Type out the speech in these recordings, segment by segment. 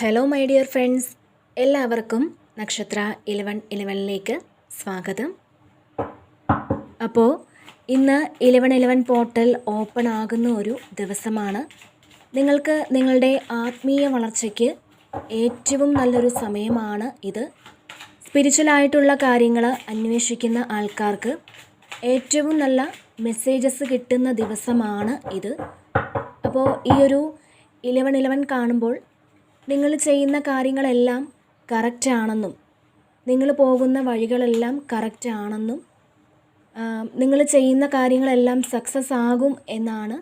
Hello my dear friends എല്ലാവർക്കും നക്ഷത്ര Eleven ഇലവനിലേക്ക് സ്വാഗതം. അപ്പോൾ ഇന്ന് ഇലവൻ ഇലവൻ പോർട്ടൽ ഓപ്പൺ ആകുന്ന ഒരു ദിവസമാണ്. നിങ്ങൾക്ക് നിങ്ങളുടെ ആത്മീയ വളർച്ചയ്ക്ക് ഏറ്റവും നല്ലൊരു സമയമാണ് ഇത്. സ്പിരിച്വലായിട്ടുള്ള കാര്യങ്ങൾ അന്വേഷിക്കുന്ന ആൾക്കാർക്ക് ഏറ്റവും നല്ല മെസ്സേജസ് കിട്ടുന്ന ദിവസമാണ് ഇത്. അപ്പോൾ ഈ ഒരു ഇലവൻ ഇലവൻ കാണുമ്പോൾ നിങ്ങൾ ചെയ്യുന്ന കാര്യങ്ങളെല്ലാം കറക്റ്റ് ആണെന്നും നിങ്ങൾ പോകുന്ന വഴികളെല്ലാം കറക്റ്റ് ആണെന്നും നിങ്ങൾ ചെയ്യുന്ന കാര്യങ്ങളെല്ലാം സക്സസ് ആകും എന്നാണ്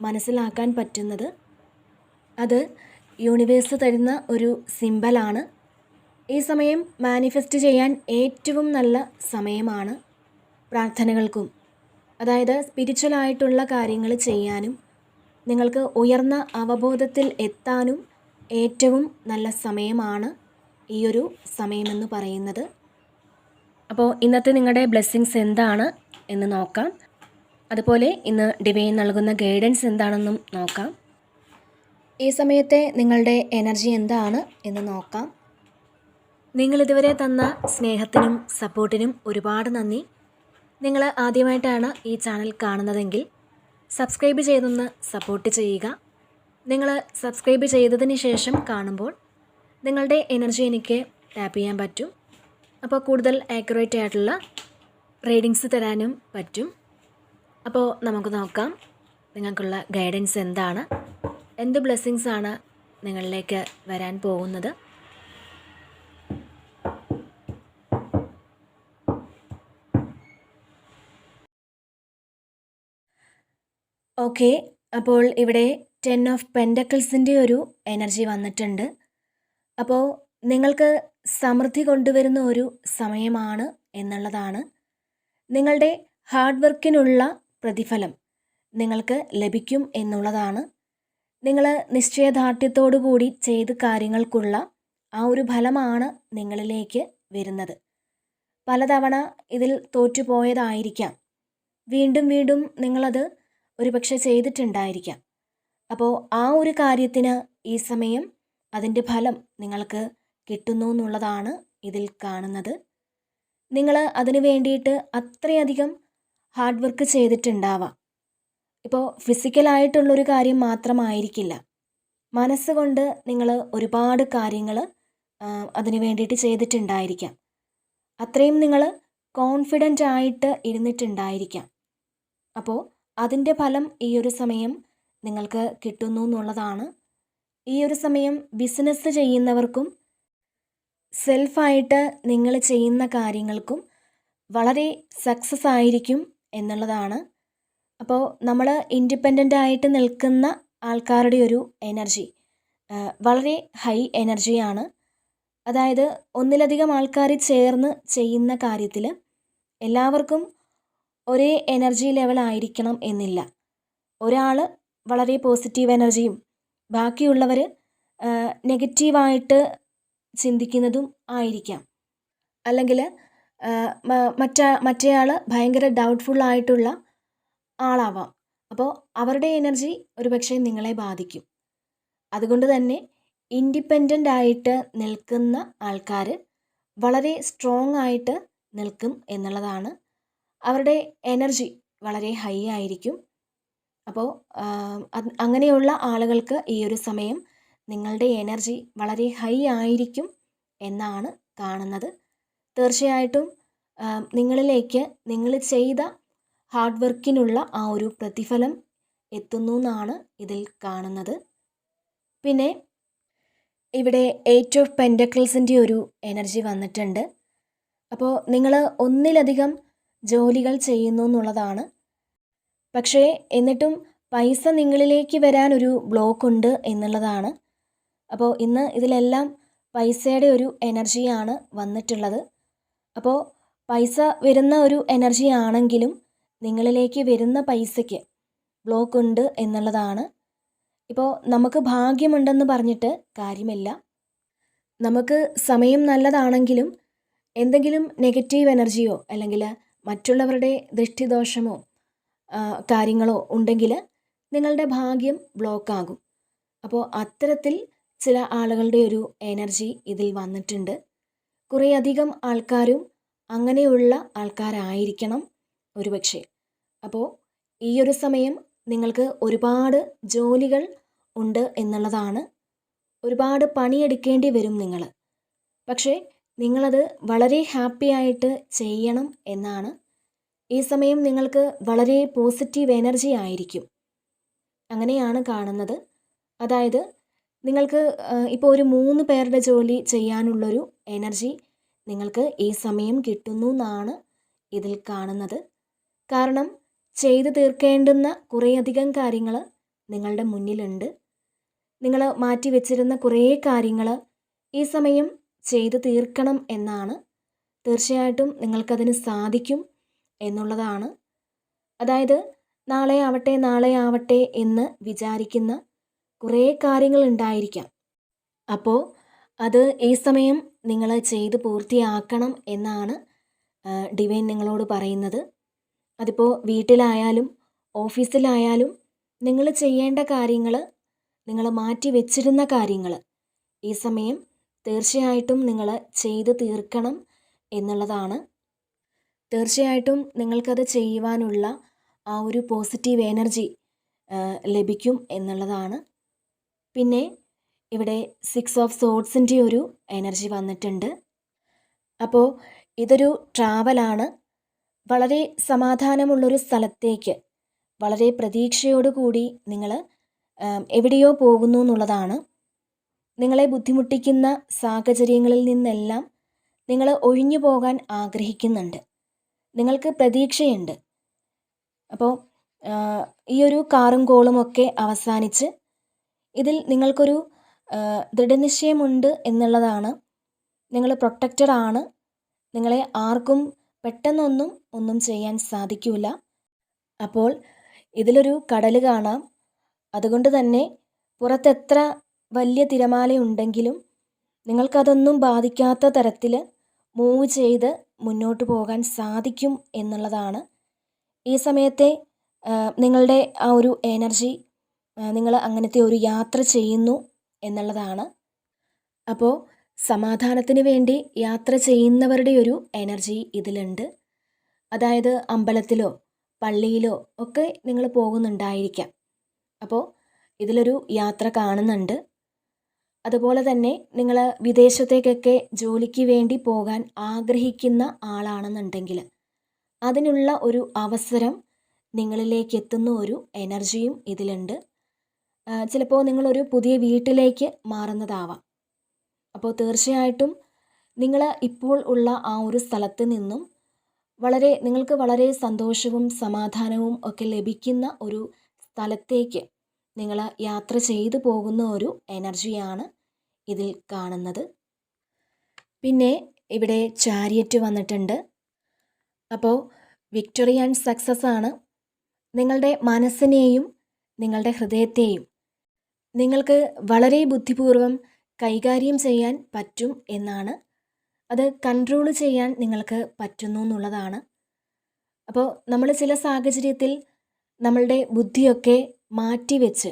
മനസ്സിലാക്കാൻ പറ്റുന്നത്. അത് യൂണിവേഴ്സ് തരുന്ന ഒരു സിമ്പലാണ് ഈ സമയം മാനിഫെസ്റ്റ് ചെയ്യാൻ ഏറ്റവും നല്ല സമയമാണ് പ്രാർത്ഥനകൾക്കും. അതായത് സ്പിരിച്വലായിട്ടുള്ള കാര്യങ്ങൾ ചെയ്യാനും നിങ്ങൾക്ക് ഉയർന്ന അവബോധത്തിൽ എത്താനും ഏറ്റവും നല്ല സമയമാണ് ഈ ഒരു സമയമെന്ന് പറയുന്നത്. അപ്പോൾ ഇന്നത്തെ നിങ്ങളുടെ ബ്ലെസ്സിങ്സ് എന്താണ് എന്ന് നോക്കാം. അതുപോലെ ഇന്ന് ഡിവൈൻ നൽകുന്ന ഗൈഡൻസ് എന്താണെന്നും നോക്കാം. ഈ സമയത്തെ നിങ്ങളുടെ എനർജി എന്താണ് എന്ന് നോക്കാം. നിങ്ങളിതുവരെ തന്ന സ്നേഹത്തിനും സപ്പോർട്ടിനും ഒരുപാട് നന്ദി. നിങ്ങൾ ആദ്യമായിട്ടാണ് ഈ ചാനൽ കാണുന്നതെങ്കിൽ സബ്സ്ക്രൈബ് ചെയ്തൊന്ന് സപ്പോർട്ട് ചെയ്യുക. നിങ്ങൾ സബ്സ്ക്രൈബ് ചെയ്തതിന് ശേഷം കാണുമ്പോൾ നിങ്ങളുടെ എനർജി എനിക്ക് ടാപ്പ് ചെയ്യാൻ പറ്റും. അപ്പോൾ കൂടുതൽ ആക്യുറേറ്റ് ആയിട്ടുള്ള റീഡിങ്സ് തരാനും പറ്റും. അപ്പോൾ നമുക്ക് നോക്കാം നിങ്ങൾക്കുള്ള ഗൈഡൻസ് എന്താണ് എന്ത് ബ്ലെസ്സിങ്സ് ആണ് നിങ്ങളിലേക്ക് വരാൻ പോകുന്നത്. ഓക്കെ അപ്പോൾ ഇവിടെ ടെൻ ഓഫ് പെൻഡക്കിൾസിന്റെ ഒരു എനർജി വന്നിട്ടുണ്ട്. അപ്പോൾ നിങ്ങൾക്ക് സമൃദ്ധി കൊണ്ടുവരുന്ന ഒരു സമയമാണ് എന്നുള്ളതാണ്. നിങ്ങളുടെ ഹാർഡ് വർക്കിനുള്ള പ്രതിഫലം നിങ്ങൾക്ക് ലഭിക്കും എന്നുള്ളതാണ്. നിങ്ങൾ നിശ്ചയദാർഢ്യത്തോടു കൂടി ചെയ്ത് കാര്യങ്ങൾക്കുള്ള ആ ഒരു ഫലമാണ് നിങ്ങളിലേക്ക് വരുന്നത്. പലതവണ ഇതിൽ തോറ്റുപോയതായിരിക്കാം. വീണ്ടും വീണ്ടും നിങ്ങളത് ഒരുപക്ഷെ ചെയ്തിട്ടുണ്ടായിരിക്കാം. അപ്പോൾ ആ ഒരു കാര്യത്തിന് ഈ സമയം അതിന്റെ ഫലം നിങ്ങൾക്ക് കിട്ടുന്നു എന്നുള്ളതാണ് ഇതിൽ കാണുന്നത്. നിങ്ങൾ അതിന് വേണ്ടിയിട്ട് അത്രയധികം ഹാർഡ് വർക്ക് ചെയ്തിട്ടുണ്ടാവാം. ഇപ്പോൾ ഫിസിക്കലായിട്ടുള്ളൊരു കാര്യം മാത്രമായിരിക്കില്ല. മനസ്സുകൊണ്ട് നിങ്ങൾ ഒരുപാട് കാര്യങ്ങൾ അതിന് വേണ്ടിയിട്ട് ചെയ്തിട്ടുണ്ടായിരിക്കാം. അത്രയും നിങ്ങൾ കോൺഫിഡന്റ് ആയിട്ട് ഇരുന്നിട്ടുണ്ടായിരിക്കാം. അപ്പോൾ അതിന്റെ ഫലം ഈ ഒരു സമയം നിങ്ങൾക്ക് കിട്ടുന്നു എന്നുള്ളതാണ്. ഈ ഒരു സമയം ബിസിനസ് ചെയ്യുന്നവർക്കും സെൽഫായിട്ട് നിങ്ങൾ ചെയ്യുന്ന കാര്യങ്ങൾക്കും വളരെ സക്സസ് ആയിരിക്കും എന്നുള്ളതാണ്. അപ്പോൾ നമ്മൾ ഇൻഡിപെൻഡന്റ് ആയിട്ട് നിൽക്കുന്ന ആൾക്കാരുടെ ഒരു എനർജി വളരെ ഹൈ എനർജിയാണ് അതായത് ഒന്നിലധികം ആൾക്കാർ ചേർന്ന് ചെയ്യുന്ന കാര്യത്തിൽ എല്ലാവർക്കും ഒരേ എനർജി ലെവൽ ആയിരിക്കണം എന്നില്ല. ഒരാൾ വളരെ പോസിറ്റീവ് എനർജിയും ബാക്കിയുള്ളവർ നെഗറ്റീവായിട്ട് ചിന്തിക്കുന്നതും ആയിരിക്കാം. അല്ലെങ്കിൽ മറ്റ മറ്റേയാൾ ഭയങ്കര ഡൗട്ട്ഫുൾ ആയിട്ടുള്ള ആളാവാം. അപ്പോൾ അവരുടെ എനർജി ഒരുപക്ഷെ നിങ്ങളെ ബാധിക്കും. അതുകൊണ്ട് തന്നെ ഇൻഡിപെൻഡന്റ് ആയിട്ട് നിൽക്കുന്ന ആൾക്കാർ വളരെ സ്ട്രോങ് ആയിട്ട് നിൽക്കും എന്നുള്ളതാണ് അവരുടെ എനർജി വളരെ ഹൈ ആയിരിക്കും. അപ്പോൾ അങ്ങനെയുള്ള ആളുകൾക്ക് ഈ ഒരു സമയം നിങ്ങളുടെ എനർജി വളരെ ഹൈ ആയിരിക്കും എന്നാണ് കാണുന്നത്. തീർച്ചയായിട്ടും നിങ്ങളിലേക്ക് നിങ്ങൾ ചെയ്ത ഹാർഡ് വർക്കിനുള്ള ആ ഒരു പ്രതിഫലം എത്തുന്നു എന്നാണ് ഇതിൽ കാണുന്നത്. പിന്നെ ഇവിടെ എയ്റ്റ് ഓഫ് പെൻഡക്കിൾസിന്റെ ഒരു എനർജി വന്നിട്ടുണ്ട്. അപ്പോൾ നിങ്ങൾ ഒന്നിലധികം ജോലികൾ ചെയ്യുന്നു എന്നുള്ളതാണ് പക്ഷേ എന്നിട്ടും പൈസ നിങ്ങളിലേക്ക് വരാൻ ഒരു ബ്ലോക്ക് ഉണ്ട് എന്നുള്ളതാണ്. അപ്പോൾ ഇന്ന് ഇതിലെല്ലാം പൈസയുടെ ഒരു എനർജിയാണ് വന്നിട്ടുള്ളത്. അപ്പോൾ പൈസ വരുന്ന ഒരു എനർജി ആണെങ്കിലും നിങ്ങളിലേക്ക് വരുന്ന പൈസയ്ക്ക് ബ്ലോക്ക് ഉണ്ട് എന്നുള്ളതാണ്. ഇപ്പോൾ നമുക്ക് ഭാഗ്യമുണ്ടെന്ന് പറഞ്ഞിട്ട് കാര്യമില്ല. നമുക്ക് സമയം നല്ലതാണെങ്കിലും എന്തെങ്കിലും നെഗറ്റീവ് എനർജിയോ അല്ലെങ്കിൽ മറ്റുള്ളവരുടെ ദൃഷ്ടിദോഷമോ കാര്യങ്ങളോ ഉണ്ടെങ്കിൽ നിങ്ങളുടെ ഭാഗ്യം ബ്ലോക്കാകും അപ്പോൾ അത്തരത്തിൽ ചില ആളുകളുടെ ഒരു എനർജി ഇതിൽ വന്നിട്ടുണ്ട്. കുറേയധികം ആൾക്കാരും അങ്ങനെയുള്ള ആൾക്കാരായിരിക്കണം ഒരുപക്ഷെ. അപ്പോൾ ഈ ഒരു സമയം നിങ്ങൾക്ക് ഒരുപാട് ജോലികൾ ഉണ്ട് എന്നുള്ളതാണ്. ഒരുപാട് പണിയെടുക്കേണ്ടി വരും നിങ്ങൾ പക്ഷേ നിങ്ങളത് വളരെ ഹാപ്പി ആയിട്ട് ചെയ്യണം എന്നാണ് ഈ സമയം നിങ്ങൾക്ക് വളരെ പോസിറ്റീവ് എനർജി ആയിരിക്കും. അങ്ങനെയാണ് കാണുന്നത്. അതായത് നിങ്ങൾക്ക് ഇപ്പോൾ ഒരു മൂന്ന് പേരുടെ ജോലി ചെയ്യാനുള്ളൊരു എനർജി നിങ്ങൾക്ക് ഈ സമയം കിട്ടുന്നു എന്നാണ് ഇതിൽ കാണുന്നത്. കാരണം ചെയ്തു തീർക്കേണ്ടുന്ന കുറേയധികം കാര്യങ്ങൾ നിങ്ങളുടെ മുന്നിലുണ്ട്. നിങ്ങൾ മാറ്റി വെച്ചിരുന്ന കുറേ കാര്യങ്ങൾ ഈ സമയം ചെയ്തു തീർക്കണം എന്നാണ്. തീർച്ചയായിട്ടും നിങ്ങൾക്കതിന് സാധിക്കും. എന്നുള്ളതാണ്. അതായത് നാളെ ആവട്ടെ നാളെ ആവട്ടെ എന്ന് വിചാരിക്കുന്ന കുറേ കാര്യങ്ങൾ ഉണ്ടായിരിക്കാം. അപ്പോൾ അത് ഈ സമയം നിങ്ങൾ ചെയ്ത് പൂർത്തിയാക്കണം എന്നാണ് ഡിവൈൻ നിങ്ങളോട് പറയുന്നത്. അതിപ്പോൾ വീട്ടിലായാലും ഓഫീസിലായാലും നിങ്ങൾ ചെയ്യേണ്ട കാര്യങ്ങൾ നിങ്ങൾ മാറ്റി വെച്ചിരുന്ന കാര്യങ്ങൾ ഈ സമയം തീർച്ചയായിട്ടും നിങ്ങൾ ചെയ്ത് തീർക്കണം എന്നുള്ളതാണ്. തീർച്ചയായിട്ടും നിങ്ങൾക്കത് ചെയ്യുവാനുള്ള ആ ഒരു പോസിറ്റീവ് എനർജി ലഭിക്കും എന്നുള്ളതാണ്. പിന്നെ ഇവിടെ സിക്സ് ഓഫ് സോഡ്സിന്റെ ഒരു എനർജി വന്നിട്ടുണ്ട്. അപ്പോൾ ഇതൊരു ട്രാവലാണ് വളരെ സമാധാനമുള്ളൊരു സ്ഥലത്തേക്ക് വളരെ പ്രതീക്ഷയോടുകൂടി നിങ്ങൾ എവിടെയോ പോകുന്നു എന്നുള്ളതാണ്. നിങ്ങളെ ബുദ്ധിമുട്ടിക്കുന്ന സാഹചര്യങ്ങളിൽ നിന്നെല്ലാം നിങ്ങൾ ഒഴിഞ്ഞു പോകാൻ ആഗ്രഹിക്കുന്നുണ്ട്. നിങ്ങൾക്ക് പ്രതീക്ഷയുണ്ട്. അപ്പോൾ ഈ ഒരു കാറും കോളും ഒക്കെ അവസാനിച്ച് ഇതിൽ നിങ്ങൾക്കൊരു ദൃഢനിശ്ചയമുണ്ട് എന്നുള്ളതാണ്. നിങ്ങൾ പ്രൊട്ടക്റ്റഡ് ആണ്. നിങ്ങളെ ആർക്കും പെട്ടെന്നൊന്നും ഒന്നും ചെയ്യാൻ സാധിക്കില്ല അപ്പോൾ ഇതിലൊരു കടൽ കാണാം. അതുകൊണ്ട് തന്നെ പുറത്തെത്ര വലിയ തിരമാലയുണ്ടെങ്കിലും നിങ്ങൾക്കതൊന്നും ബാധിക്കാത്ത തരത്തിൽ മൂവ് ചെയ്ത് മുന്നോട്ട് പോകാൻ സാധിക്കും എന്നുള്ളതാണ്. ഈ സമയത്തെ നിങ്ങളുടെ ആ ഒരു എനർജി നിങ്ങൾ അങ്ങനത്തെ ഒരു യാത്ര ചെയ്യുന്നു എന്നുള്ളതാണ്. അപ്പോൾ സമാധാനത്തിന് വേണ്ടി യാത്ര ചെയ്യുന്നവരുടെ ഒരു എനർജി ഇതിലുണ്ട്. അതായത് അമ്പലത്തിലോ പള്ളിയിലോ ഒക്കെ നിങ്ങൾ പോകുന്നുണ്ടായിരിക്കാം. അപ്പോൾ ഇതിലൊരു യാത്ര കാണുന്നുണ്ട്. അതുപോലെ തന്നെ നിങ്ങൾ വിദേശത്തേക്കൊക്കെ ജോലിക്ക് വേണ്ടി പോകാൻ ആഗ്രഹിക്കുന്ന ആളാണെന്നുണ്ടെങ്കിൽ അതിനുള്ള ഒരു അവസരം നിങ്ങളിലേക്ക് എത്തുന്ന ഒരു എനർജിയും ഇതിലുണ്ട്. ചിലപ്പോൾ നിങ്ങളൊരു പുതിയ വീട്ടിലേക്ക് മാറുന്നതാവാം. അപ്പോൾ തീർച്ചയായിട്ടും നിങ്ങൾ ഇപ്പോൾ ഉള്ള ആ ഒരു സ്ഥലത്ത് നിന്നും വളരെ നിങ്ങൾക്ക് വളരെ സന്തോഷവും സമാധാനവും ഒക്കെ ലഭിക്കുന്ന ഒരു സ്ഥലത്തേക്ക് നിങ്ങൾ യാത്ര ചെയ്തു പോകുന്ന ഒരു എനർജിയാണ് ഇതിൽ കാണുന്നത്. പിന്നെ ഇവിടെ ചാരിയറ്റ് വന്നിട്ടുണ്ട്. അപ്പോൾ വിക്ടറി ആൻഡ് സക്സസ് ആണ്. നിങ്ങളുടെ മനസ്സിനെയും നിങ്ങളുടെ ഹൃദയത്തെയും നിങ്ങൾക്ക് വളരെ ബുദ്ധിപൂർവം കൈകാര്യം ചെയ്യാൻ പറ്റും എന്നാണ്. അത് കൺട്രോൾ ചെയ്യാൻ നിങ്ങൾക്ക് പറ്റുന്നു എന്നുള്ളതാണ്. അപ്പോൾ നമ്മൾ ചില സാഹചര്യത്തിൽ നമ്മളുടെ ബുദ്ധിയൊക്കെ മാറ്റിവെച്ച്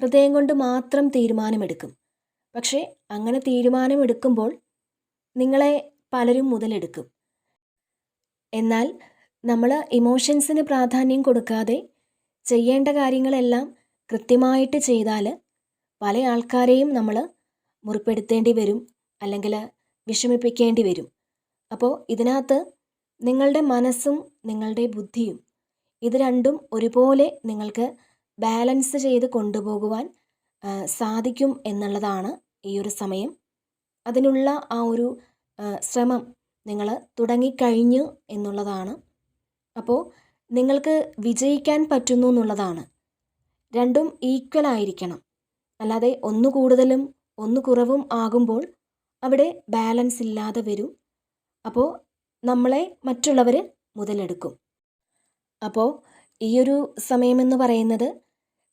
ഹൃദയം കൊണ്ട് മാത്രം തീരുമാനമെടുക്കും. പക്ഷേ അങ്ങനെ തീരുമാനമെടുക്കുമ്പോൾ നിങ്ങളെ പലരും മുതലെടുക്കും. എന്നാൽ നമ്മൾ ഇമോഷൻസിന് പ്രാധാന്യം കൊടുക്കാതെ ചെയ്യേണ്ട കാര്യങ്ങളെല്ലാം കൃത്യമായിട്ട് ചെയ്താൽ പല ആൾക്കാരെയും നമ്മൾ മുറിപ്പെടുത്തേണ്ടി വരും അല്ലെങ്കിൽ വിഷമിപ്പിക്കേണ്ടി വരും. അപ്പോൾ ഇതിനകത്ത് നിങ്ങളുടെ മനസ്സും നിങ്ങളുടെ ബുദ്ധിയും ഇത് രണ്ടും ഒരുപോലെ നിങ്ങൾക്ക് ബാലൻസ് ചെയ്ത് കൊണ്ടുപോകുവാൻ സാധിക്കും എന്നുള്ളതാണ് ഈ ഒരു സമയം. അതിനുള്ള ആ ഒരു ശ്രമം നിങ്ങൾ തുടങ്ങിക്കഴിഞ്ഞു എന്നുള്ളതാണ്. അപ്പോൾ നിങ്ങൾക്ക് വിജയിക്കാൻ പറ്റുന്നു എന്നുള്ളതാണ്. രണ്ടും ഈക്വൽ ആയിരിക്കണം. അല്ലാതെ ഒന്ന് കൂടുതലും ഒന്ന് കുറവും ആകുമ്പോൾ അവിടെ ബാലൻസ് ഇല്ലാതെ വരും. അപ്പോൾ നമ്മളെ മറ്റുള്ളവർ മുതലെടുക്കും. അപ്പോൾ ഈ ഒരു സമയമെന്ന് പറയുന്നത്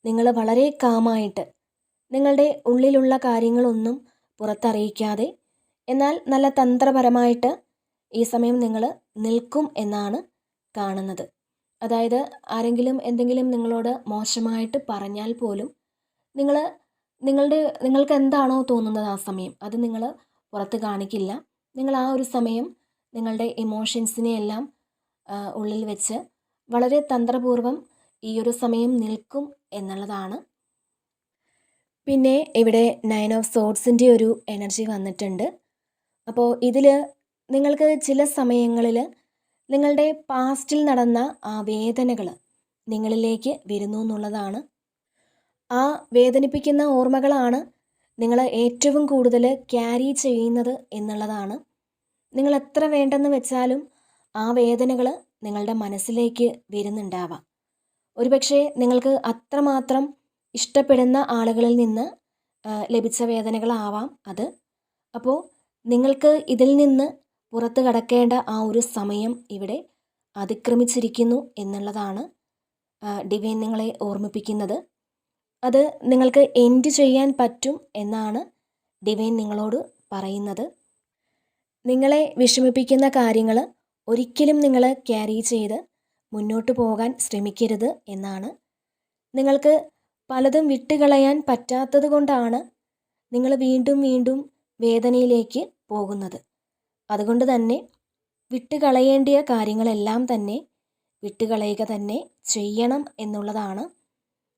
നിങ്ങൾ വളരെ കാമായിട്ട് നിങ്ങളുടെ ഉള്ളിലുള്ള കാര്യങ്ങളൊന്നും പുറത്തറിയിക്കാതെ എന്നാൽ നല്ല തന്ത്രപരമായിട്ട് ഈ സമയം നിങ്ങൾ നിൽക്കും എന്നാണ് കാണുന്നത്. അതായത് ആരെങ്കിലും എന്തെങ്കിലും നിങ്ങളോട് മോശമായിട്ട് പറഞ്ഞാൽ പോലും നിങ്ങൾ നിങ്ങളുടെ നിങ്ങൾക്ക് എന്താണോ തോന്നുന്നത് ആ സമയം അത് നിങ്ങൾ പുറത്ത് കാണിക്കില്ല. നിങ്ങൾ ആ ഒരു സമയം നിങ്ങളുടെ ഇമോഷൻസിനെ എല്ലാം ഉള്ളിൽ വെച്ച് വളരെ തന്ത്രപൂർവം ഈ ഒരു സമയം നിൽക്കും എന്നുള്ളതാണ്. പിന്നെ ഇവിടെ നയൻ ഓഫ് സോഡ്സിന്റെ ഒരു എനർജി വന്നിട്ടുണ്ട്. അപ്പോൾ ഇതിൽ നിങ്ങൾക്ക് ചില സമയങ്ങളിൽ നിങ്ങളുടെ പാസ്റ്റിൽ നടന്ന ആ വേദനകൾ നിങ്ങളിലേക്ക് വരുന്നു എന്നുള്ളതാണ്. ആ വേദനിപ്പിക്കുന്ന ഓർമ്മകളാണ് നിങ്ങൾ ഏറ്റവും കൂടുതൽ ക്യാരി ചെയ്യുന്നത് എന്നുള്ളതാണ്. നിങ്ങൾ എത്ര വേണ്ടെന്ന് വെച്ചാലും ആ വേദനകൾ നിങ്ങളുടെ മനസ്സിലേക്ക് വരുന്നുണ്ടാവാം. ഒരുപക്ഷെ നിങ്ങൾക്ക് അത്രമാത്രം ഇഷ്ടപ്പെടുന്ന ആളുകളിൽ നിന്ന് ലഭിച്ച വേദനകളാവാം അത്. അപ്പോൾ നിങ്ങൾക്ക് ഇതിൽ നിന്ന് പുറത്ത് കടക്കേണ്ട ആ ഒരു സമയം ഇവിടെ അതിക്രമിച്ചിരിക്കുന്നു എന്നുള്ളതാണ് ഡിവൈൻ നിങ്ങളെ ഓർമ്മിപ്പിക്കുന്നത്. അത് നിങ്ങൾക്ക് എൻഡ് ചെയ്യാൻ പറ്റും എന്നാണ് ഡിവൈൻ നിങ്ങളോട് പറയുന്നത്. നിങ്ങളെ വിഷമിപ്പിക്കുന്ന കാര്യങ്ങൾ ഒരിക്കലും നിങ്ങൾ ക്യാരി ചെയ്ത് മുന്നോട്ട് പോകാൻ ശ്രമിക്കരുത് എന്നാണ്. നിങ്ങൾക്ക് പലതും വിട്ടുകളയാൻ പറ്റാത്തത് കൊണ്ടാണ് നിങ്ങൾ വീണ്ടും വീണ്ടും വേദനയിലേക്ക് പോകുന്നത്. അതുകൊണ്ട് തന്നെ വിട്ടുകളയേണ്ടിയ കാര്യങ്ങളെല്ലാം തന്നെ വിട്ടുകളയുക തന്നെ ചെയ്യണം എന്നുള്ളതാണ്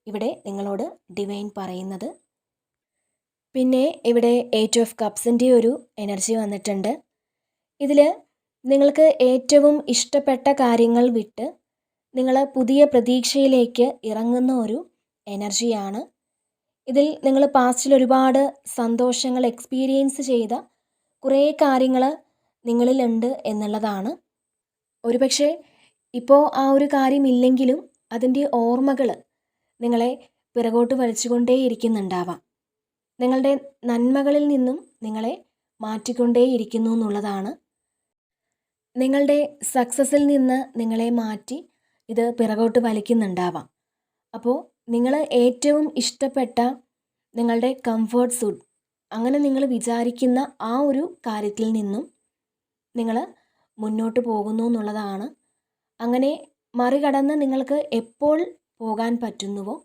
ഇവിടെ നിങ്ങളോട് ഡിവൈൻ പറയുന്നത്. പിന്നെ ഇവിടെ എയ്റ്റ് ഓഫ് കപ്സിന്റെ ഒരു എനർജി വന്നിട്ടുണ്ട്. ഇതിൽ നിങ്ങൾക്ക് ഏറ്റവും ഇഷ്ടപ്പെട്ട കാര്യങ്ങൾ വിട്ട് നിങ്ങൾ പുതിയ പ്രതീക്ഷയിലേക്ക് ഇറങ്ങുന്ന ഒരു എനർജിയാണ്. ഇതിൽ നിങ്ങൾ പാസ്റ്റിൽ ഒരുപാട് സന്തോഷങ്ങൾ എക്സ്പീരിയൻസ് ചെയ്ത കുറേ കാര്യങ്ങൾ നിങ്ങളിലുണ്ട് എന്നുള്ളതാണ്. ഒരുപക്ഷെ ഇപ്പോൾ ആ ഒരു കാര്യമില്ലെങ്കിലും അതിന്റെ ഓർമ്മകൾ നിങ്ങളെ പിറകോട്ട് വലിച്ചുകൊണ്ടേയിരിക്കുന്നുണ്ടാവാം. നിങ്ങളുടെ നന്മകളിൽ നിന്നും നിങ്ങളെ മാറ്റിക്കൊണ്ടേയിരിക്കുന്നു എന്നുള്ളതാണ്. നിങ്ങളുടെ സക്സസ്സിൽ നിന്ന് നിങ്ങളെ മാറ്റി ഇത് പിറകോട്ട് വലിക്കുന്നുണ്ടാവാം. അപ്പോൾ നിങ്ങൾ ഏറ്റവും ഇഷ്ടപ്പെട്ട നിങ്ങളുടെ കംഫേർട്ട് സൂട്ട് അങ്ങനെ നിങ്ങൾ വിചാരിക്കുന്ന ആ ഒരു കാര്യത്തിൽ നിന്നും നിങ്ങൾ മുന്നോട്ട് പോകുന്നു എന്നുള്ളതാണ്. അങ്ങനെ മറികടന്ന് നിങ്ങൾക്ക് എപ്പോൾ പോകാൻ പറ്റുന്നുവോ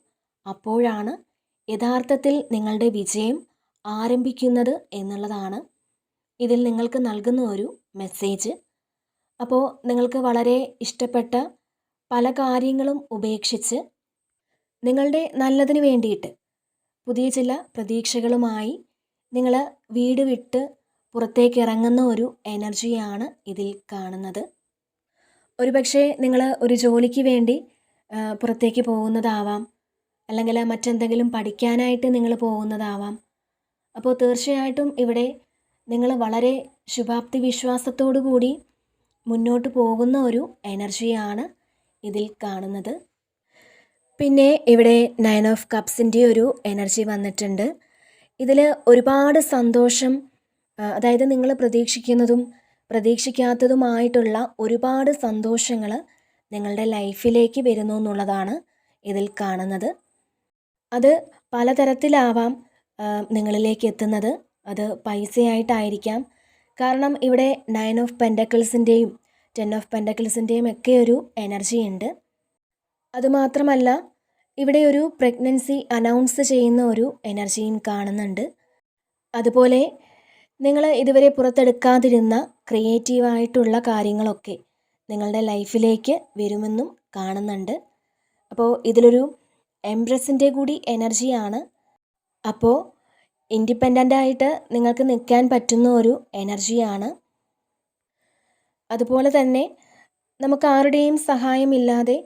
അപ്പോഴാണ് യഥാർത്ഥത്തിൽ നിങ്ങളുടെ വിജയം ആരംഭിക്കുന്നത് എന്നുള്ളതാണ്. ഇതിൽ നിങ്ങൾക്ക് നൽകുന്ന ഒരു മെസ്സേജ് അപ്പോൾ നിങ്ങൾക്ക് വളരെ ഇഷ്ടപ്പെട്ട പല കാര്യങ്ങളും ഉപേക്ഷിച്ച് നിങ്ങളുടെ നല്ലതിന് വേണ്ടിയിട്ട് പുതിയ ചില പ്രതീക്ഷകളുമായി നിങ്ങൾ വീട് വിട്ട് പുറത്തേക്ക് ഇറങ്ങുന്ന ഒരു എനർജിയാണ് ഇതിൽ കാണുന്നത്. ഒരുപക്ഷെ നിങ്ങൾ ഒരു ജോലിക്ക് വേണ്ടി പുറത്തേക്ക് പോകുന്നതാവാം അല്ലെങ്കിൽ മറ്റെന്തെങ്കിലും പഠിക്കാനായിട്ട് നിങ്ങൾ പോകുന്നതാവാം. അപ്പോൾ തീർച്ചയായിട്ടും ഇവിടെ നിങ്ങൾ വളരെ ശുഭാപ്തി വിശ്വാസത്തോടു കൂടി മുന്നോട്ട് പോകുന്ന ഒരു എനർജിയാണ് ഇതിൽ കാണുന്നത്. പിന്നെ ഇവിടെ നയൻ ഓഫ് കപ്സിന്റെ ഒരു എനർജി വന്നിട്ടുണ്ട്. ഇതിൽ ഒരുപാട് സന്തോഷം അതായത് നിങ്ങൾ പ്രതീക്ഷിക്കുന്നതും പ്രതീക്ഷിക്കാത്തതുമായിട്ടുള്ള ഒരുപാട് സന്തോഷങ്ങൾ നിങ്ങളുടെ ലൈഫിലേക്ക് വരുന്നു എന്നുള്ളതാണ് ഇതിൽ കാണുന്നത്. അത് പലതരത്തിലാവാം നിങ്ങളിലേക്ക് എത്തുന്നത്. അത് പൈസയായിട്ടായിരിക്കാം കാരണം ഇവിടെ നയൻ ഓഫ് പെൻഡക്കിൾസിന്റെയും ടെൻ ഓഫ് പെൻഡക്കിൾസിന്റെയും ഒക്കെ ഒരു എനർജി ഉണ്ട്. അതുമാത്രമല്ല ഇവിടെ ഒരു പ്രഗ്നൻസി അനൗൺസ് ചെയ്യുന്ന ഒരു എനർജിയും കാണുന്നുണ്ട്. അതുപോലെ നിങ്ങൾ ഇതുവരെ പുറത്തെടുക്കാതിരുന്ന ക്രിയേറ്റീവായിട്ടുള്ള കാര്യങ്ങളൊക്കെ നിങ്ങളുടെ ലൈഫിലേക്ക് വരുമെന്നും കാണുന്നുണ്ട്. അപ്പോൾ ഇതിലൊരു എംബ്രസിന്റെ കൂടി എനർജിയാണ് അപ്പോൾ ഇൻഡിപെൻഡന്റ് ആയിട്ട് നിങ്ങൾക്ക് നിൽക്കാൻ പറ്റുന്ന ഒരു എനർജിയാണ്. അതുപോലെ തന്നെ നമുക്ക് ആരുടെയും സഹായമില്ലാതെ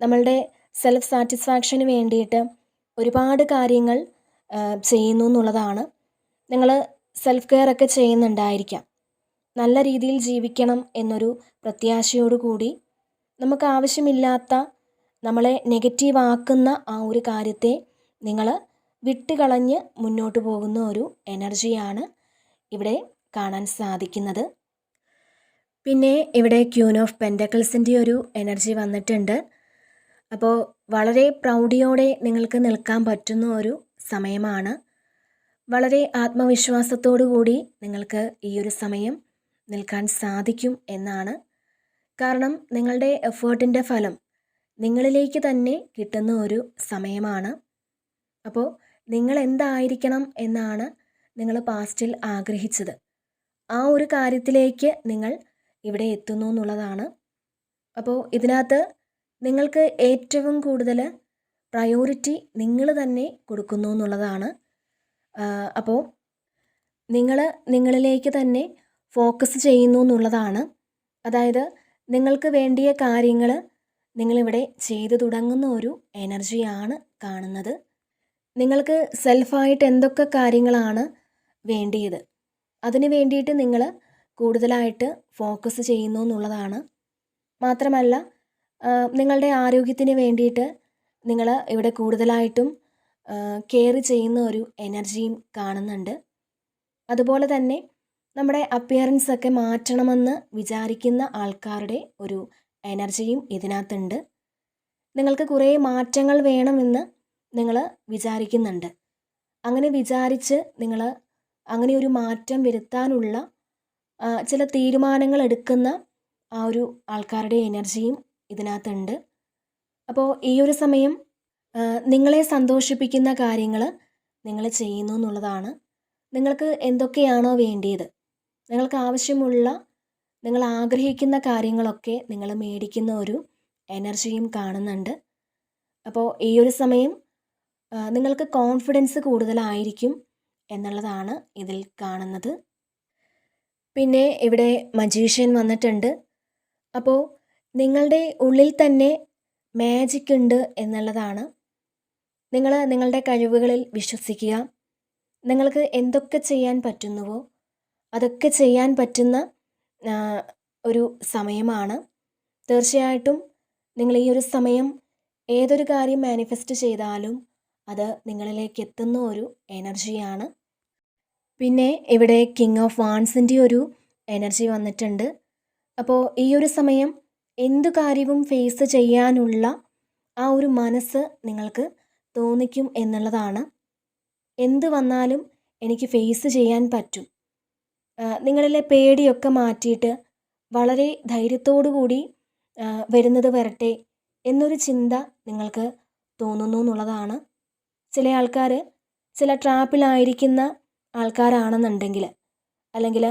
നമ്മളുടെ സെൽഫ് സാറ്റിസ്ഫാക്ഷന് വേണ്ടിയിട്ട് ഒരുപാട് കാര്യങ്ങൾ ചെയ്യുന്നു എന്നുള്ളതാണ്. നിങ്ങൾ സെൽഫ് കെയർ ഒക്കെ ചെയ്യുന്നുണ്ടായിരിക്കാം. നല്ല രീതിയിൽ ജീവിക്കണം എന്നൊരു പ്രത്യാശയോടുകൂടി നമുക്ക് ആവശ്യമില്ലാത്ത നമ്മളെ നെഗറ്റീവ് ആക്കുന്ന ആ ഒരു കാര്യത്തെ നിങ്ങൾ വിട്ടുകളഞ്ഞ് മുന്നോട്ട് പോകുന്ന ഒരു എനർജിയാണ് ഇവിടെ കാണാൻ സാധിക്കുന്നത്. പിന്നെ ഇവിടെ ക്യൂൻ ഓഫ് പെൻഡക്കിൾസിന്റെ ഒരു എനർജി വന്നിട്ടുണ്ട്. അപ്പോൾ വളരെ പ്രൗഢിയോടെ നിങ്ങൾക്ക് നിൽക്കാൻ പറ്റുന്ന ഒരു സമയമാണ്. വളരെ ആത്മവിശ്വാസത്തോടു കൂടി നിങ്ങൾക്ക് ഈ ഒരു സമയം നിൽക്കാൻ സാധിക്കും എന്നാണ്. കാരണം നിങ്ങളുടെ എഫേർട്ടിന്റെ ഫലം നിങ്ങളിലേക്ക് തന്നെ കിട്ടുന്ന ഒരു സമയമാണ്. അപ്പോൾ നിങ്ങൾ എന്തായിരിക്കണം എന്നാണ് നിങ്ങൾ പാസ്റ്റിൽ ആഗ്രഹിച്ചത്. ആ ഒരു കാര്യത്തിലേക്ക് നിങ്ങൾ ഇവിടെ എത്തുന്നു എന്നുള്ളതാണ്. അപ്പോൾ ഇതിനകത്ത് നിങ്ങൾക്ക് ഏറ്റവും കൂടുതൽ പ്രയോറിറ്റി നിങ്ങൾ തന്നെ കൊടുക്കുന്നു എന്നുള്ളതാണ്. അപ്പോൾ നിങ്ങൾ നിങ്ങളിലേക്ക് തന്നെ ഫോക്കസ് ചെയ്യുന്നു എന്നുള്ളതാണ്. അതായത് നിങ്ങൾക്ക് വേണ്ടിയ കാര്യങ്ങൾ നിങ്ങളിവിടെ ചെയ്തു തുടങ്ങുന്ന ഒരു എനർജിയാണ് കാണുന്നത്. നിങ്ങൾക്ക് സെൽഫായിട്ട് എന്തൊക്കെ കാര്യങ്ങളാണ് വേണ്ടിയത്? അതിന് വേണ്ടിയിട്ട് നിങ്ങൾ കൂടുതലായിട്ട് ഫോക്കസ് ചെയ്യുന്നു എന്നുള്ളതാണ്. മാത്രമല്ല നിങ്ങളുടെ ആരോഗ്യത്തിന് വേണ്ടിയിട്ട് നിങ്ങൾ ഇവിടെ കൂടുതലായിട്ടും കെയർ ചെയ്യുന്ന ഒരു എനർജിയും കാണുന്നുണ്ട്. അതുപോലെ തന്നെ നമ്മുടെ അപ്പിയറൻസ് ഒക്കെ മാറ്റണമെന്ന് വിചാരിക്കുന്ന ആൾക്കാരുടെ ഒരു എനർജിയും ഇതിനകത്തുണ്ട്. നിങ്ങൾക്ക് കുറേ മാറ്റങ്ങൾ വേണമെന്ന് നിങ്ങൾ വിചാരിക്കുന്നുണ്ട്. അങ്ങനെ വിചാരിച്ച് നിങ്ങൾ അങ്ങനെ ഒരു മാറ്റം വരുത്താനുള്ള ചില തീരുമാനങ്ങൾ എടുക്കുന്ന ആ ഒരു ആൾക്കാരുടെ എനർജിയും ഇതിനകത്തുണ്ട്. അപ്പോൾ ഈ ഒരു സമയം നിങ്ങളെ സന്തോഷിപ്പിക്കുന്ന കാര്യങ്ങൾ നിങ്ങൾ ചെയ്യുന്നു എന്നുള്ളതാണ്. നിങ്ങൾക്ക് എന്തൊക്കെയാണോ വേണ്ടിയത് നിങ്ങൾക്ക് ആവശ്യമുള്ള നിങ്ങൾ ആഗ്രഹിക്കുന്ന കാര്യങ്ങളൊക്കെ നിങ്ങൾ മേടിക്കുന്ന ഒരു എനർജിയും കാണുന്നുണ്ട്. അപ്പോൾ ഈ ഒരു സമയം നിങ്ങൾക്ക് കോൺഫിഡൻസ് കൂടുതലായിരിക്കും എന്നുള്ളതാണ് ഇതിൽ കാണുന്നത്. പിന്നെ ഇവിടെ മജീഷ്യൻ വന്നിട്ടുണ്ട്. അപ്പോൾ നിങ്ങളുടെ ഉള്ളിൽ തന്നെ മാജിക് ഉണ്ട് എന്നുള്ളതാണ്. നിങ്ങൾ നിങ്ങളുടെ കഴിവുകളിൽ വിശ്വസിക്കുക. നിങ്ങൾക്ക് എന്തൊക്കെ ചെയ്യാൻ പറ്റുന്നുവോ അതൊക്കെ ചെയ്യാൻ പറ്റുന്ന ഒരു സമയമാണ്. തീർച്ചയായിട്ടും നിങ്ങൾ ഈ ഒരു സമയം ഏതൊരു കാര്യം മാനിഫെസ്റ്റ് ചെയ്താലും അത് നിങ്ങളിലേക്ക് എത്തുന്ന ഒരു എനർജിയാണ്. പിന്നെ ഇവിടെ കിങ് ഓഫ് വാൺസിന്റെ ഒരു എനർജി വന്നിട്ടുണ്ട്. അപ്പോൾ ഈ ഒരു സമയം എന്തു കാര്യവും ഫേസ് ചെയ്യാനുള്ള ആ ഒരു മനസ്സ് നിങ്ങൾക്ക് തോന്നിക്കും എന്നുള്ളതാണ്. എന്ത് വന്നാലും എനിക്ക് ഫേസ് ചെയ്യാൻ പറ്റും. നിങ്ങളിലെ പേടിയൊക്കെ മാറ്റിയിട്ട് വളരെ കൂടി വരുന്നത് വരട്ടെ എന്നൊരു ചിന്ത നിങ്ങൾക്ക് തോന്നുന്നു എന്നുള്ളതാണ്. ചില ആൾക്കാർ ചില ട്രാപ്പിലായിരിക്കുന്ന ആൾക്കാരാണെന്നുണ്ടെങ്കിൽ അല്ലെങ്കിൽ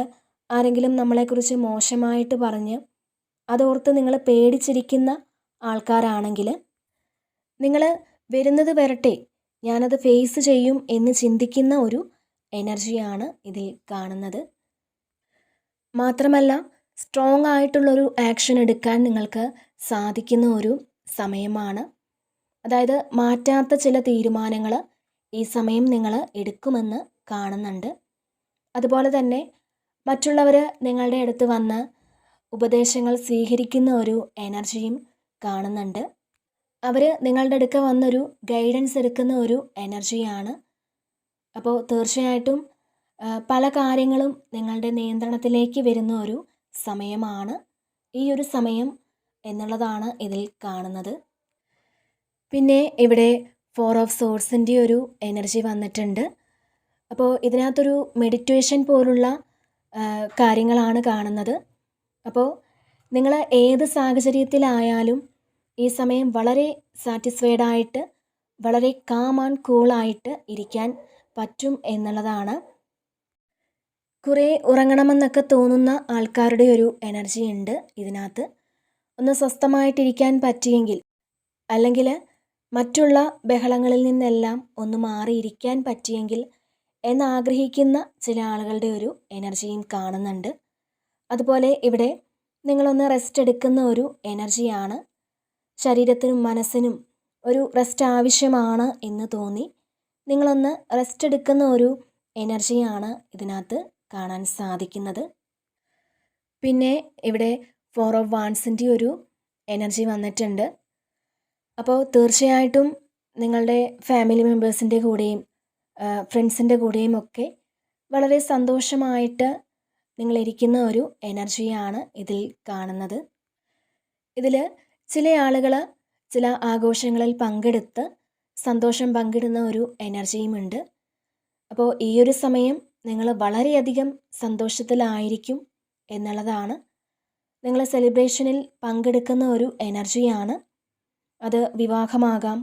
ആരെങ്കിലും നമ്മളെക്കുറിച്ച് മോശമായിട്ട് പറഞ്ഞ് അതോർത്ത് നിങ്ങൾ പേടിച്ചിരിക്കുന്ന ആൾക്കാരാണെങ്കിൽ നിങ്ങൾ വരുന്നത് വരട്ടെ ഞാനത് ഫേസ് ചെയ്യും എന്ന് ചിന്തിക്കുന്ന ഒരു എനർജിയാണ് ഇതിൽ കാണുന്നത്. മാത്രമല്ല സ്ട്രോങ് ആയിട്ടുള്ളൊരു ആക്ഷൻ എടുക്കാൻ നിങ്ങൾക്ക് സാധിക്കുന്ന ഒരു സമയമാണ് അതായത് മാറ്റാത്ത ചില തീരുമാനങ്ങൾ ഈ സമയം നിങ്ങൾ എടുക്കുമെന്ന് കാണുന്നുണ്ട്. അതുപോലെ തന്നെ മറ്റുള്ളവർ നിങ്ങളുടെ അടുത്ത് വന്ന് ഉപദേശങ്ങൾ സ്വീകരിക്കുന്ന ഒരു എനർജിയും കാണുന്നുണ്ട്. അവർ നിങ്ങളുടെ അടുക്ക വന്നൊരു ഗൈഡൻസ് എടുക്കുന്ന ഒരു എനർജിയാണ്. അപ്പോൾ തീർച്ചയായിട്ടും പല കാര്യങ്ങളും നിങ്ങളുടെ നിയന്ത്രണത്തിലേക്ക് വരുന്ന ഒരു സമയമാണ്. ഈ ഒരു സമയം എന്നുള്ളതാണ് ഇതിൽ കാണുന്നത്. പിന്നെ ഇവിടെ ഫോർ ഓഫ് സോഴ്സിന്റെ ഒരു എനർജി വന്നിട്ടുണ്ട്. അപ്പോൾ ഇതിനകത്തൊരു മെഡിറ്റേഷൻ പോലുള്ള കാര്യങ്ങളാണ് കാണുന്നത്. അപ്പോൾ നിങ്ങൾ ഏത് സാഹചര്യത്തിലായാലും ഈ സമയം വളരെ സാറ്റിസ്ഫൈഡ് ആയിട്ട് വളരെ കാം ആൻഡ് കൂളായിട്ട് ഇരിക്കാൻ പറ്റും എന്നുള്ളതാണ്. കുറേ ഉറങ്ങണമെന്നൊക്കെ തോന്നുന്ന ആൾക്കാരുടെ ഒരു എനർജി ഉണ്ട് ഇതിനകത്ത്. ഒന്ന് സ്വസ്ഥമായിട്ടിരിക്കാൻ പറ്റിയെങ്കിൽ അല്ലെങ്കിൽ മറ്റുള്ള ബഹളങ്ങളിൽ നിന്നെല്ലാം ഒന്ന് മാറിയിരിക്കാൻ പറ്റിയെങ്കിൽ എന്നാഗ്രഹിക്കുന്ന ചില ആളുകളുടെ ഒരു എനർജിയും കാണുന്നുണ്ട്. അതുപോലെ ഇവിടെ നിങ്ങളൊന്ന് റെസ്റ്റ് എടുക്കുന്ന ഒരു എനർജിയാണ് ശരീരത്തിനും മനസ്സിനും ഒരു റെസ്റ്റ് ആവശ്യമാണ് എന്ന് തോന്നി. നിങ്ങളൊന്ന് റെസ്റ്റ് എടുക്കുന്ന ഒരു എനർജിയാണ് ഇതിനകത്ത് കാണാൻ സാധിക്കുന്നത്. പിന്നെ ഇവിടെ ഫോർ ഓഫ് വാൺസിന്റെ ഒരു എനർജി വന്നിട്ടുണ്ട്. അപ്പോൾ തീർച്ചയായിട്ടും നിങ്ങളുടെ ഫാമിലി മെമ്പേഴ്സിന്റെ കൂടെയും ഫ്രണ്ട്സിന്റെ കൂടെയും ഒക്കെ വളരെ സന്തോഷമായിട്ട് നിങ്ങളിരിക്കുന്ന ഒരു എനർജിയാണ് ഇതിൽ കാണുന്നത്. ഇതിൽ ചില ആളുകൾ ചില ആഘോഷങ്ങളിൽ പങ്കെടുത്ത് സന്തോഷം പങ്കിടുന്ന ഒരു എനർജിയുമുണ്ട് അപ്പോൾ ഈ ഒരു സമയം നിങ്ങൾ വളരെയധികം സന്തോഷത്തിലായിരിക്കും എന്നുള്ളതാണ്. നിങ്ങൾ സെലിബ്രേഷനിൽ പങ്കെടുക്കുന്ന ഒരു എനർജിയാണ് അത് വിവാഹമാകാം.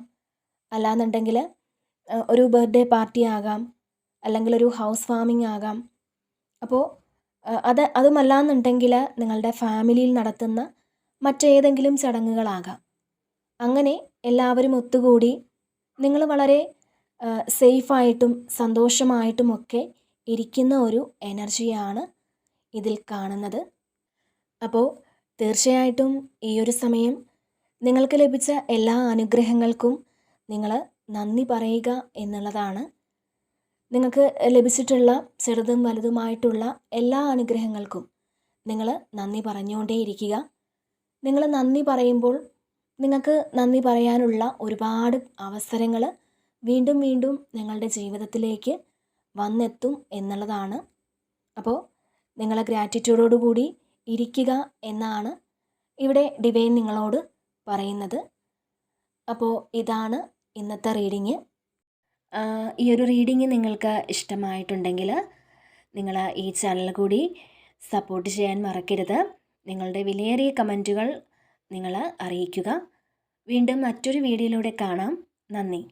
അല്ലാന്നുണ്ടെങ്കിൽ ഒരു ബർത്ത്ഡേ പാർട്ടി ആകാം അല്ലെങ്കിൽ ഒരു ഹൗസ് വാമിംഗ് ആകാം. അപ്പോൾ അത് അതുമല്ലാന്നുണ്ടെങ്കിൽ നിങ്ങളുടെ ഫാമിലിയിൽ നടത്തുന്ന മറ്റേതെങ്കിലും ചടങ്ങുകളാകാം. അങ്ങനെ എല്ലാവരും ഒത്തുകൂടി നിങ്ങൾ വളരെ സേഫായിട്ടും സന്തോഷമായിട്ടുമൊക്കെ ഇരിക്കുന്ന ഒരു എനർജിയാണ് ഇതിൽ കാണുന്നത്. അപ്പോൾ തീർച്ചയായിട്ടും ഈ ഒരു സമയം നിങ്ങൾക്ക് ലഭിച്ച എല്ലാ അനുഗ്രഹങ്ങൾക്കും നിങ്ങൾ നന്ദി പറയുക എന്നുള്ളതാണ്. നിങ്ങൾക്ക് ലഭിച്ചിട്ടുള്ള ചെറുതും വലുതുമായിട്ടുള്ള എല്ലാ അനുഗ്രഹങ്ങൾക്കും നിങ്ങൾ നന്ദി പറഞ്ഞുകൊണ്ടേയിരിക്കുക. നിങ്ങൾ നന്ദി പറയുമ്പോൾ നിങ്ങൾക്ക് നന്ദി പറയാനുള്ള ഒരുപാട് അവസരങ്ങൾ വീണ്ടും വീണ്ടും നിങ്ങളുടെ ജീവിതത്തിലേക്ക് വന്നെത്തും എന്നുള്ളതാണ്. അപ്പോൾ നിങ്ങൾ ഗ്രാറ്റിറ്റ്യൂഡോടുകൂടി ഇരിക്കുക എന്നാണ് ഇവിടെ ഡിവൈൻ നിങ്ങളോട് പറയുന്നത്. അപ്പോൾ ഇതാണ് ഇന്നത്തെ റീഡിങ്. ഈ ഒരു റീഡിങ് നിങ്ങൾക്ക് ഇഷ്ടമായിട്ടുണ്ടെങ്കിൽ നിങ്ങൾ ഈ ചാനൽ കൂടി സപ്പോർട്ട് ചെയ്യാൻ മറക്കരുത്. നിങ്ങളുടെ വിലയേറിയ കമന്റുകൾ നിങ്ങൾ അറിയിക്കുക. വീണ്ടും മറ്റൊരു വീഡിയോയിലൂടെ കാണാം. നന്ദി.